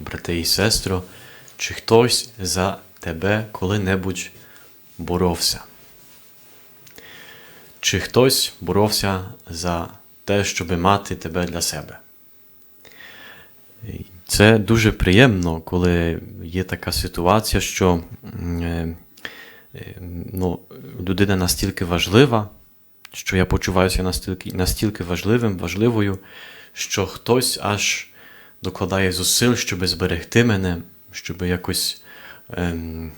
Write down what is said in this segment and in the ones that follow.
брате і сестро, чи хтось за тебе коли-небудь боровся? Чи хтось боровся за те, щоб мати тебе для себе? Це дуже приємно, коли є така ситуація, що е, е, ну, людина настільки важлива, що я почуваюся настільки, настільки важливим, важливою, що хтось аж докладає зусиль, щоб зберегти мене, щоб якось ем,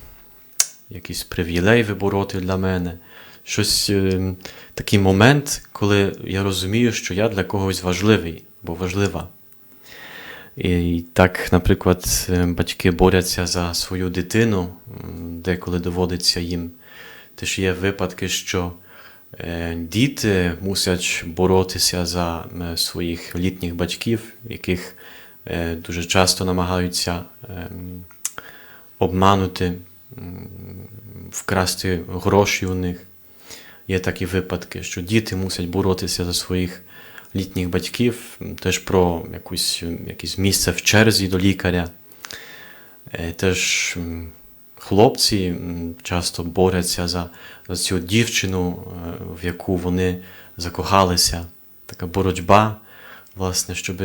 якийсь привілей вибороти для мене. Щось ем, такий момент, коли я розумію, що я для когось важливий або важлива. І так, наприклад, е, батьки борються за свою дитину, деколи доводиться їм. Теж є випадки, що е, діти мусять боротися за е, своїх літніх батьків, яких дуже часто намагаються ем, обманути, вкрасти гроші у них. Є такі випадки, що діти мусять боротися за своїх літніх батьків, теж про якусь, якесь місце в черзі до лікаря. Е, Теж хлопці часто борються за, за цю дівчину, е, в яку вони закохалися. Така боротьба, власне, щоб,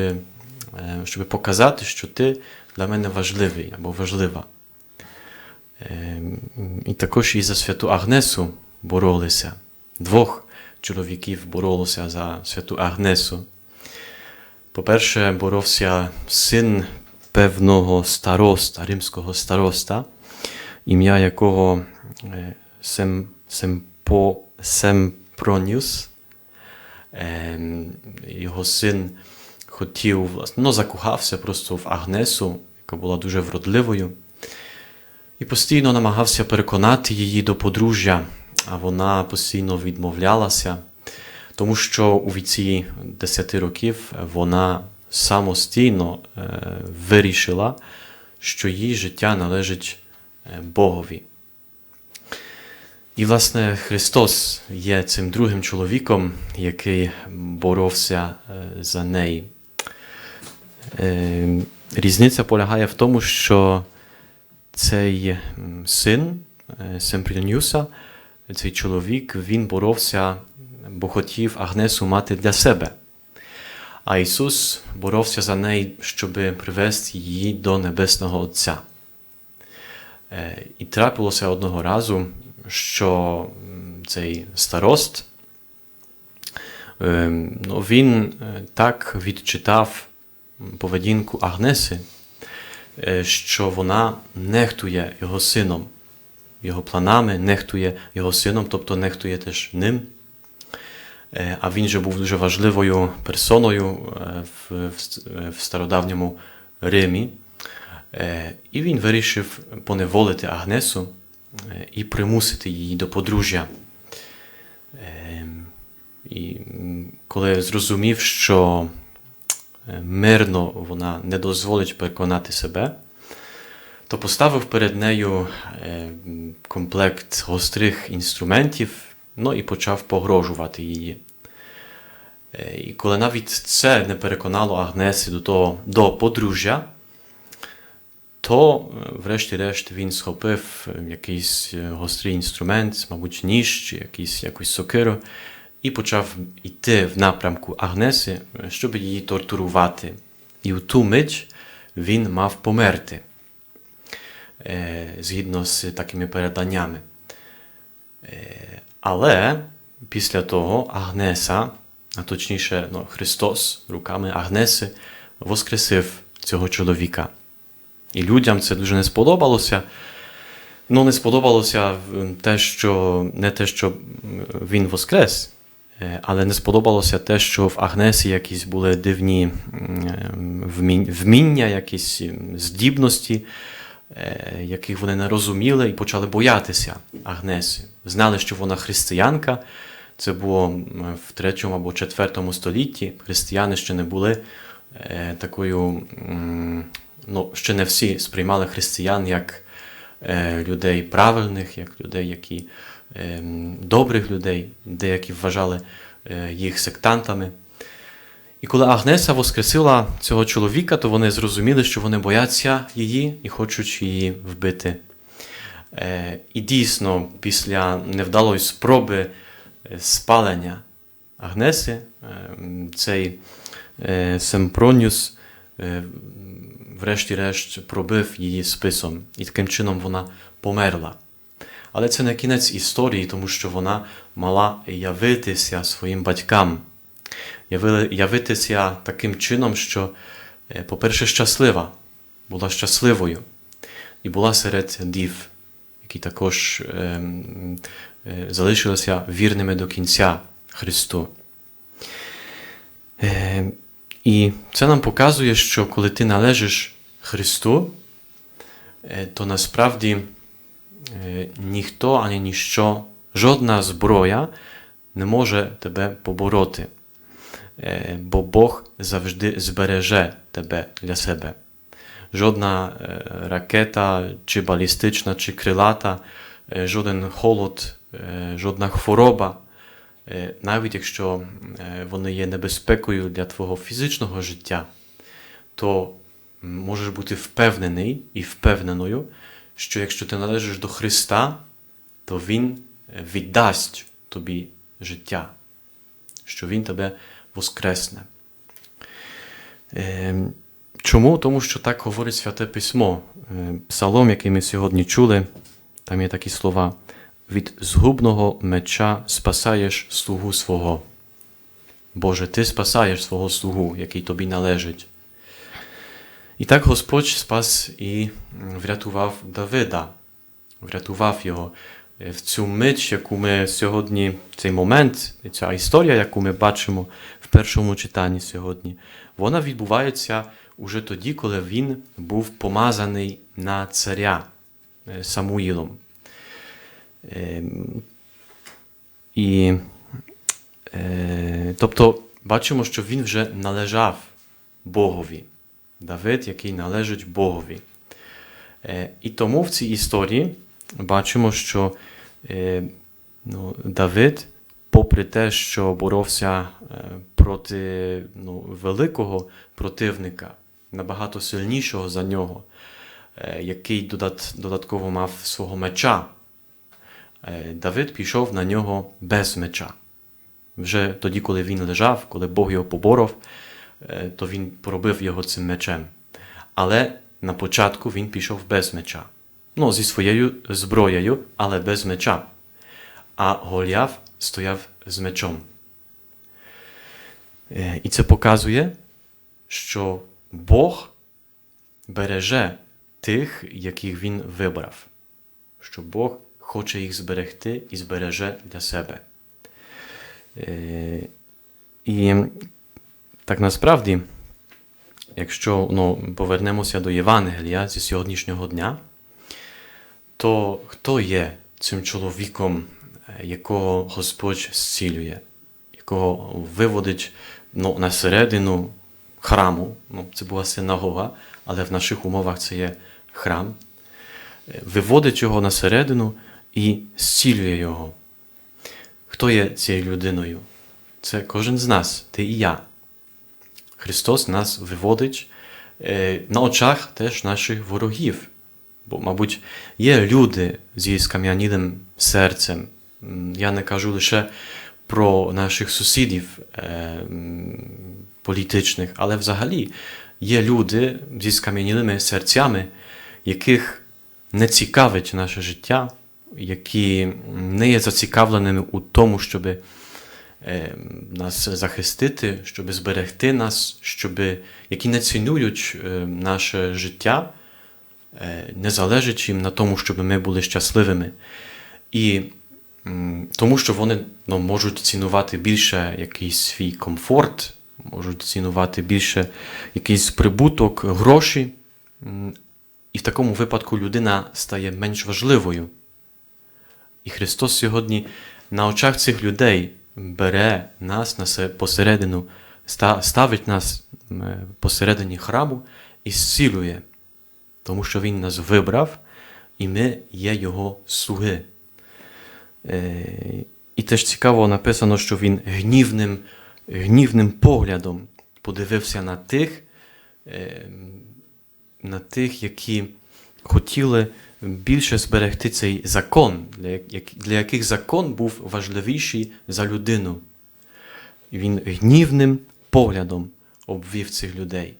щоб показати, що ти для мене важливий або важлива. Е, І також і за святу Агнесу боролися. Двох чоловіків боролися за святу Агнесу. По-перше, боровся син певного староста, римського староста, ім'я якого е, Сем, Семпо, Семпроніус. Ем, Його син хотів, власне, ну, закохався просто в Агнесу, яка була дуже вродливою, і постійно намагався переконати її до подружжя, а вона постійно відмовлялася, тому що у віці 10 років вона самостійно е, вирішила, що її життя належить е, Богові. І, власне, Христос є цим другим чоловіком, який боровся е, за неї. Е, Різниця полягає в тому, що цей син е, Семпріонюса, цей чоловік, він боровся, бо хотів Агнесу мати для себе. А Ісус боровся за неї, щоб привести її до Небесного Отця. Е, І трапилося одного разу, що цей старост, е, ну, він так відчитав поведінку Агнеси, е, що вона нехтує його сином, його планами, нехтує його сином, тобто нехтує теж ним. Е, А він же був дуже важливою персоною е, в, стародавньому Римі. І він вирішив поневолити Агнесу і примусити її до подружжя. І коли зрозумів, що мирно вона не дозволить переконати себе, то поставив перед нею е, комплект гострих інструментів, ну і почав погрожувати її. Е, І коли навіть це не переконало Агнеси до, того, до подружжя, то, е, врешті-решт, він схопив е, якийсь е, гострий інструмент, мабуть, ніж чи якийсь, якусь сокиру, і почав йти в напрямку Агнеси, щоб її тортурувати. І у ту мить він мав померти, е, згідно з такими переданнями. Е, Але після того Агнеса, а точніше, ну, Христос руками Агнеси воскресив цього чоловіка. І людям це дуже не сподобалося. Ну, не сподобалося те, що не те, що він воскрес, але не сподобалося те, що в Агнесі якісь були дивні вміння, якісь здібності, е, яких вони не розуміли і почали боятися Агнеси. Знали, що вона християнка. Це було в 3 або 4 столітті. Християни ще не були е, такою, ну, ще не всі сприймали християн як е, людей правильних, як людей, які е, добрих людей, деякі вважали е, їх сектантами. І коли Агнеса воскресила цього чоловіка, то вони зрозуміли, що вони бояться її і хочуть її вбити. Е, І дійсно, після невдалої спроби е, спалення Агнеси, цей Семпроніус, врешті-решт, пробив її списом, і таким чином вона померла. Але це не кінець історії, тому що вона мала явитися своїм батькам, явитися таким чином, що, е, по-перше, щаслива, була щасливою і була серед дів, які також ем, е, залишилися вірними до кінця Христу. Е, І це нам показує, що коли ти належиш Христу, е, то насправді ніхто ані ніщо, жодна зброя не може тебе побороти, Е, бо Бог завжди збереже тебе для себе. Жодна е, ракета, чи балістична, чи крилата, е, жоден холод, е, жодна хвороба, е, навіть якщо е, вони є небезпекою для твого фізичного життя, то можеш бути впевнений і впевненою, що якщо ти належиш до Христа, то Він е, віддасть тобі життя, що Він тебе воскресне. Е, Чому? Тому що так говорить Святе Письмо. Е, Псалом, який ми сьогодні чули, там є такі слова: від згубного меча спасаєш слугу свого. Боже, Ти спасаєш свого слугу, який тобі належить. І так Господь спас і врятував Давида, врятував його в цю мить, яку ми сьогодні, цей момент, ця історія, яку ми бачимо в першому читанні сьогодні, вона відбувається уже тоді, коли він був помазаний на царя Самуїлом. І, тобто, бачимо, що він вже належав Богові. Давид, який належить Богові. Е, І тому в цій історії бачимо, що е, ну, Давид, попри те, що боровся е, проти ну, великого противника, набагато сильнішого за нього, який додат, додатково мав свого меча, Давид пішов на нього без меча. Вже тоді, коли він лежав, коли Бог його поборов, то він поробив його цим мечем. Але на початку він пішов без меча. Ну, зі своєю зброєю, але без меча. А Голіаф стояв з мечом. Е, І це показує, що Бог береже тих, яких Він вибрав, що Бог хоче їх зберегти і збереже для себе. Е, І так насправді, якщо ну, повернемося до Євангелія зі сьогоднішнього дня, то хто є цим чоловіком, е, якого Господь зцілює, якого виводить ну, на середину храму? Ну, це була синагога, але в наших умовах це є храм. Е, Виводить його на середину і зцілює його. Хто є цією людиною? Це кожен з нас, ти і я. Христос нас виводить е, на очах теж наших ворогів. Бо, мабуть, є люди зі скам'янілим серцем. Я не кажу лише про наших сусідів е, політичних, але взагалі є люди зі скам'янілими серцями, яких не цікавить наше життя, які не є зацікавленими у тому, щоб нас захистити, щоб зберегти нас, щоб, які не цінують е, наше життя, е, не залежить їм на тому, щоб ми були щасливими. І тому, що вони ну, можуть цінувати більше якийсь свій комфорт, можуть цінувати більше якийсь прибуток, гроші. І в такому випадку людина стає менш важливою. І Христос сьогодні на очах цих людей бере нас на се- посередину, ставить нас е, посередині храму і зцілює, тому що Він нас вибрав, і ми є Його слуги. Е, І теж цікаво написано, що Він гнівним, гнівним поглядом подивився на тих, е, на тих, які хотіли більше зберегти цей закон, для, як- для яких закон був важливіший за людину. Він гнівним поглядом обвів цих людей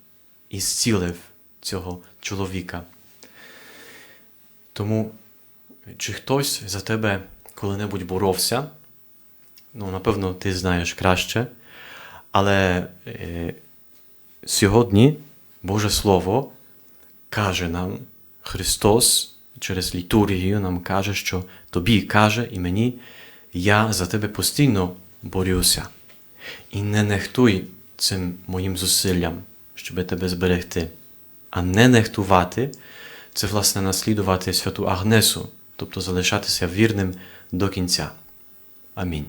і зцілив цього чоловіка. Тому, чи хтось за тебе коли-небудь боровся, ну, напевно, ти знаєш краще, але е, сьогодні Боже Слово каже нам, Христос через літургію нам каже, що тобі каже і мені, я за тебе постійно борюся. І не нехтуй цим моїм зусиллям, щоб тебе зберегти. А не нехтувати це, власне, наслідувати святу Агнесу, тобто залишатися вірним до кінця. Амінь.